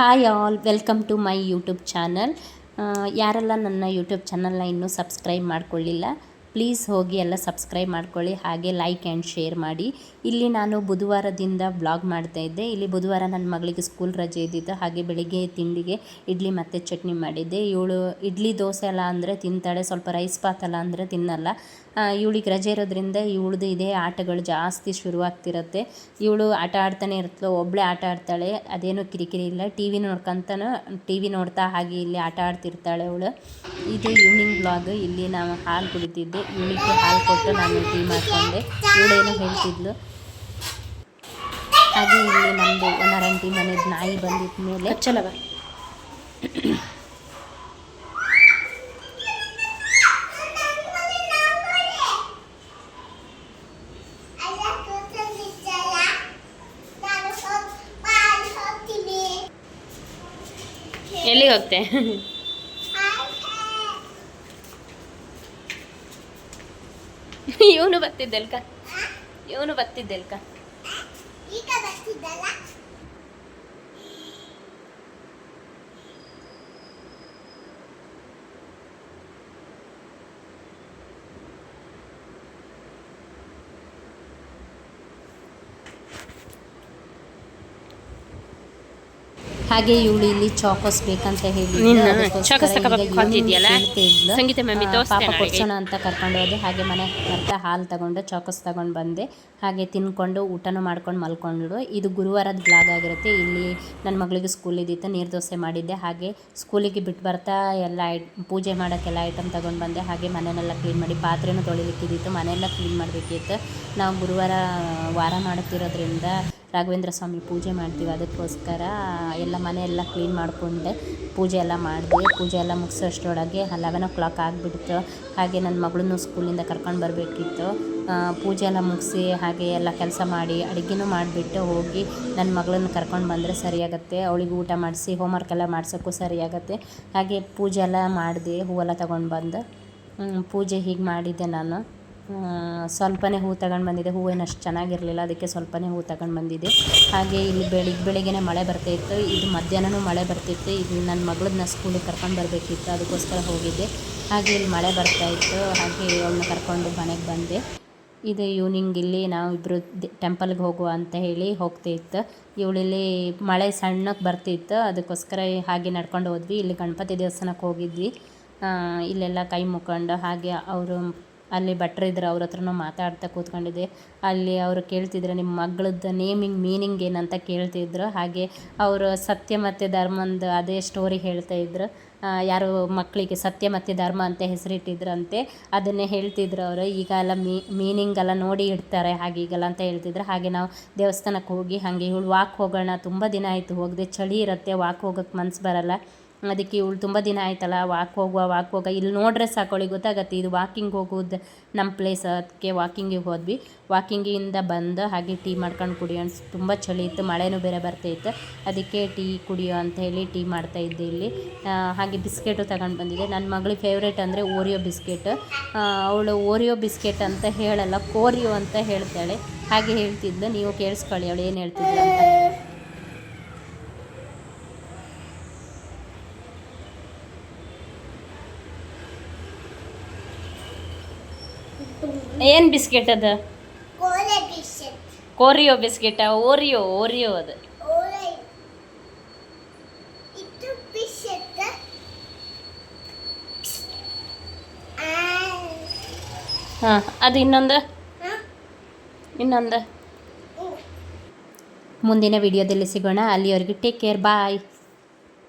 Hi all, welcome to my YouTube channel. ಯಾರೆಲ್ಲ ನನ್ನ YouTube ಚಾನಲ್ನ ಇನ್ನೂ ಸಬ್ಸ್ಕ್ರೈಬ್ ಮಾಡ್ಕೊಳ್ಳಿಲ್ಲ, ಪ್ಲೀಸ್ ಹೋಗಿ ಎಲ್ಲ ಸಬ್ಸ್ಕ್ರೈಬ್ ಮಾಡ್ಕೊಳ್ಳಿ, ಹಾಗೆ ಲೈಕ್ ಆ್ಯಂಡ್ ಶೇರ್ ಮಾಡಿ. ಇಲ್ಲಿ ನಾನು ಬುಧವಾರದಿಂದ ಬ್ಲಾಗ್ ಮಾಡ್ತಾ ಇದ್ದೆ. ಇಲ್ಲಿ ಬುಧವಾರ ನನ್ನ ಮಗಳಿಗೆ ಸ್ಕೂಲ್ ರಜೆ ಇದ್ದಿದ್ದು ಹಾಗೆ ಬೆಳಿಗ್ಗೆ ತಿಂಡಿಗೆ ಇಡ್ಲಿ ಮತ್ತು ಚಟ್ನಿ ಮಾಡಿದ್ದೆ. ಇವಳು ಇಡ್ಲಿ ದೋಸೆ ಎಲ್ಲ ಅಂದರೆ ತಿಂತಾಳೆ, ಸ್ವಲ್ಪ ರೈಸ್ ಪಾತ್ ಎಲ್ಲ ಅಂದರೆ ತಿನ್ನಲ್ಲ. ಇವಳಿಗೆ ರಜೆ ಇರೋದ್ರಿಂದ ಇವಳದು ಇದೇ ಆಟಗಳು ಜಾಸ್ತಿ ಶುರುವಾಗ್ತಿರುತ್ತೆ. ಇವಳು ಆಟ ಆಡ್ತಾನೆ ಇರ್ತಳು ಒಬ್ಬಳೇ ಆಟ ಆಡ್ತಾಳೆ, ಅದೇನು ಕಿರಿಕಿರಿ ಇಲ್ಲ. ಟಿ ವಿ ನೋಡ್ಕೊಂತಾನೆ ಟಿ ವಿ ನೋಡ್ತಾ ಹಾಗೆ ಇಲ್ಲಿ ಆಟ ಆಡ್ತಿರ್ತಾಳೆ ಅವಳು. ಇದು ಈವ್ನಿಂಗ್ ಬ್ಲಾಗ್ ಇಲ್ಲಿ ನಾವು ಹಾಲು ಕುಡಿತಿದ್ದೆ. ಇವಳಿಗೆ ಹಾಲು ಕೊಟ್ಟು ನಾನು ಟೀ ಮಾಡ್ಕೊಂಡೆ. ಇವಳೇನೋ ಹೇಳ್ತಿದ್ಲು. ಹಾಗೆ ಇಲ್ಲಿ ನಮ್ಮದು ಒನರಂಟಿ ಮನೆದು ನಾಯಿ ಬಂದಿದ್ದ ಮೇಲೆ ಚಲವ ಎಲ್ಲಿಗೆ ಹೋಗ್ತೆ? ಇವನು ಬರ್ತಿದ್ದೆಲ್ಕ ಇವನು ಬರ್ತಿದ್ದೆಲ್ಕ ಹಾಗೆ ಇವಳು ಇಲ್ಲಿ ಚಾಕೋಸ್ ಬೇಕಂತ ಹೇಳಿ ಪಾಪ. ಕೊಡ್ಸೋಣ ಅಂತ ಕರ್ಕೊಂಡು ಹೋದೆ. ಹಾಗೆ ಮನೆ ಬರ್ತಾ ಹಾಲು ತಗೊಂಡು ಚಾಕೋಸ್ ತಗೊಂಡು ಬಂದೆ. ಹಾಗೆ ತಿನ್ಕೊಂಡು ಊಟನೂ ಮಾಡ್ಕೊಂಡು ಮಲ್ಕೊಂಡು ಇದು ಗುರುವಾರದ ಬ್ಲಾಗ್ ಆಗಿರುತ್ತೆ. ಇಲ್ಲಿ ನನ್ನ ಮಗಳಿಗೆ ಸ್ಕೂಲ್ ಇದ್ದಿತ್ತು. ನೀರು ದೋಸೆ ಮಾಡಿದ್ದೆ. ಹಾಗೆ ಸ್ಕೂಲಿಗೆ ಬಿಟ್ಟು ಬರ್ತಾ ಎಲ್ಲ ಐ ಪೂಜೆ ಮಾಡೋಕ್ಕೆಲ್ಲ ಐಟಮ್ ತಗೊಂಡು ಬಂದೆ. ಹಾಗೆ ಮನೆಯೆಲ್ಲ ಕ್ಲೀನ್ ಮಾಡಿ ಪಾತ್ರೆನೂ ತೊಳಿಲಿಕ್ಕಿದ್ದಿತ್ತು. ಮನೆಯೆಲ್ಲ ಕ್ಲೀನ್ ಮಾಡಬೇಕಿತ್ತು. ನಾವು ಗುರುವಾರ ವಾರ ಮಾಡುತ್ತಿರೋದ್ರಿಂದ ರಾಘವೇಂದ್ರ ಸ್ವಾಮಿ ಪೂಜೆ ಮಾಡ್ತೀವಿ ಅದಕ್ಕೋಸ್ಕರ ಎಲ್ಲ ಮನೆಯೆಲ್ಲ ಕ್ಲೀನ್ ಮಾಡಿಕೊಂಡೆ. ಪೂಜೆ ಎಲ್ಲ ಮಾಡಿದೆ. ಪೂಜೆ ಎಲ್ಲ ಮುಗಿಸೋಷ್ಟರೊಳಗೆ ಲೆವೆನ್ ಓ ಕ್ಲಾಕ್ ಆಗಿಬಿಡ್ತು. ಹಾಗೆ ನನ್ನ ಮಗಳನ್ನು ಸ್ಕೂಲಿಂದ ಕರ್ಕೊಂಡು ಬರಬೇಕಿತ್ತು. ಪೂಜೆ ಎಲ್ಲ ಮುಗಿಸಿ ಹಾಗೆ ಎಲ್ಲ ಕೆಲಸ ಮಾಡಿ ಅಡುಗೆನೂ ಮಾಡಿಬಿಟ್ಟು ಹೋಗಿ ನನ್ನ ಮಗಳನ್ನು ಕರ್ಕೊಂಡು ಬಂದರೆ ಸರಿಯಾಗತ್ತೆ. ಅವಳಿಗೆ ಊಟ ಮಾಡಿಸಿ ಹೋಮ್ವರ್ಕ್ ಎಲ್ಲ ಮಾಡ್ಸೋಕ್ಕೂ ಸರಿಯಾಗತ್ತೆ. ಹಾಗೆ ಪೂಜೆ ಎಲ್ಲ ಮಾಡಿದೆ, ಹೂವೆಲ್ಲ ತೊಗೊಂಡು ಬಂದು. ಪೂಜೆ ಹೀಗೆ ಮಾಡಿದ್ದೆ ನಾನು. ಸ್ವಲ್ಪನೇ ಹೂ ತಗೊಂಡು ಬಂದಿದ್ದೆ ಹೂವೇನು ಅಷ್ಟು ಚೆನ್ನಾಗಿರಲಿಲ್ಲ. ಅದಕ್ಕೆ ಸ್ವಲ್ಪನೇ ಹೂ ತಗೊಂಡು ಬಂದಿದ್ದೆ ಹಾಗೆ ಇಲ್ಲಿ ಬೆಳಿಗ್ಗೆ ಬೆಳಿಗ್ಗೆನೇ ಮಳೆ ಬರ್ತಾಯಿತ್ತು ಇದು ಮಧ್ಯಾಹ್ನನೂ ಮಳೆ ಬರ್ತಿತ್ತು. ಇದು ನನ್ನ ಮಗಳನ್ನ ಸ್ಕೂಲಿಗೆ ಕರ್ಕೊಂಡು ಬರಬೇಕಿತ್ತು. ಅದಕ್ಕೋಸ್ಕರ ಹೋಗಿದ್ದೆ. ಹಾಗೆ ಇಲ್ಲಿ ಮಳೆ ಬರ್ತಾಯಿತ್ತು ಹಾಗೆ ಅವಳನ್ನ ಕರ್ಕೊಂಡು ಮನೆಗೆ ಬಂದೆ. ಇದು ಈವ್ನಿಂಗ್ ಇಲ್ಲಿ ನಾವು ಇಬ್ಬರು ಟೆಂಪಲ್ಗೆ ಹೋಗುವ ಅಂತ ಹೇಳಿ ಹೋಗ್ತಾ ಇತ್ತು. ಇವಳಿಲ್ಲಿ ಮಳೆ ಸಣ್ಣಕ್ಕೆ ಬರ್ತಿತ್ತು. ಅದಕ್ಕೋಸ್ಕರ ಹಾಗೆ ನಡ್ಕೊಂಡು ಹೋದ್ವಿ. ಇಲ್ಲಿ ಗಣಪತಿ ದೇವಸ್ಥಾನಕ್ಕೆ ಹೋಗಿದ್ವಿ. ಇಲ್ಲೆಲ್ಲ ಕೈ ಮುಕ್ಕೊಂಡು ಹಾಗೆ ಅವರು ಅಲ್ಲಿ ಭಟ್ರಿದ್ರು ಅವ್ರ ಹತ್ರನೂ ಮಾತಾಡ್ತಾ ಕೂತ್ಕೊಂಡಿದ್ದೆ. ಅಲ್ಲಿ ಅವರು ಕೇಳ್ತಿದ್ರು, ನಿಮ್ಮ ಮಗಳದ್ದು ನೇಮಿಂಗ್ ಮೀನಿಂಗ್ ಏನಂತ ಕೇಳ್ತಿದ್ರು. ಹಾಗೆ ಅವರು ಸತ್ಯ ಮತ್ತು ಧರ್ಮಂದು ಅದೇ ಸ್ಟೋರಿ ಹೇಳ್ತಾ ಇದ್ರು. ಯಾರು ಮಕ್ಕಳಿಗೆ ಸತ್ಯ ಮತ್ತು ಧರ್ಮ ಅಂತ ಹೆಸರಿಟ್ಟಿದ್ರಂತೆ. ಅದನ್ನೇ ಹೇಳ್ತಿದ್ರು ಅವರು. ಈಗ ಎಲ್ಲ ಮೀನಿಂಗ್ ಎಲ್ಲ ನೋಡಿ ಇಡ್ತಾರೆ. ಹಾಗೆ ಈಗೆಲ್ಲ ಅಂತ ಹೇಳ್ತಿದ್ರು. ಹಾಗೆ ನಾವು ದೇವಸ್ಥಾನಕ್ಕೆ ಹೋಗಿ ಹಾಗೆ ಇವಳು ವಾಕ್ ಹೋಗೋಣ. ತುಂಬ ದಿನ ಆಯಿತು. ಹೋಗದೆ ಚಳಿ ಇರುತ್ತೆ. ವಾಕ್ ಹೋಗೋಕ್ಕೆ ಮನ್ಸು ಬರಲ್ಲ. ಅದಕ್ಕೆ ಇವಳು ತುಂಬ ದಿನ ಆಯ್ತಲ್ಲ ವಾಕ್ ಹೋಗುವ ವಾಕ್ ಹೋಗ ಇಲ್ಲಿ ನೋಡ್ರೆ ಸಾಕು ಅವಳಿಗೆ ಗೊತ್ತಾಗತ್ತೆ, ಇದು ವಾಕಿಂಗ್ ಹೋಗೋದು ನಮ್ಮ ಪ್ಲೇಸ್ ಅದಕ್ಕೆ ವಾಕಿಂಗಿಗೆ ಹೋದ್ವಿ. ವಾಕಿಂಗಿಂದ ಬಂದು ಹಾಗೆ ಟೀ ಮಾಡ್ಕೊಂಡು ಕುಡಿಯೋ ತುಂಬ ಚಳಿ ಇತ್ತು, ಮಳೆನೂ ಬೇರೆ ಬರ್ತೈತೆ ಅದಕ್ಕೆ ಟೀ ಕುಡಿಯೋ ಅಂತ ಹೇಳಿ ಟೀ ಮಾಡ್ತಾ ಇದ್ದೆ ಇಲ್ಲಿ. ಹಾಗೆ ಬಿಸ್ಕೆಟು ತಗೊಂಡು ಬಂದಿದ್ದೆ. ನನ್ನ ಮಗಳ ಫೇವ್ರೇಟ್ ಅಂದರೆ ಓರಿಯೋ ಬಿಸ್ಕೆಟ್ ಅವಳು ಓರಿಯೋ ಬಿಸ್ಕೆಟ್ ಅಂತ ಹೇಳಲ್ಲ ಕೋರಿಯೋ ಅಂತ ಹೇಳ್ತಾಳೆ. ಹಾಗೆ ಹೇಳ್ತಿದ್ಲು, ನೀವು ಕೇಳಿಸ್ಕೊಳ್ಳಿ, ಅವಳು ಏನು ಹೇಳ್ತಿದ್ಲು ಅಂತ. ಏನು ಬಿಸ್ಕೆಟ್ ಅದು? Choreo biscuit. ಓರಿಯೋ ಓರಿಯೋ ಅದು. ಹಾಂ ಅದು ಇನ್ನೊಂದು? ಇನ್ನೊಂದು? ಮುಂದಿನ ವಿಡಿಯೋದಲ್ಲಿ ಸಿಗೋಣ. ಅಲ್ಲಿವರೆಗೆ ಟೇಕ್ ಕೇರ್ ಬಾಯ್.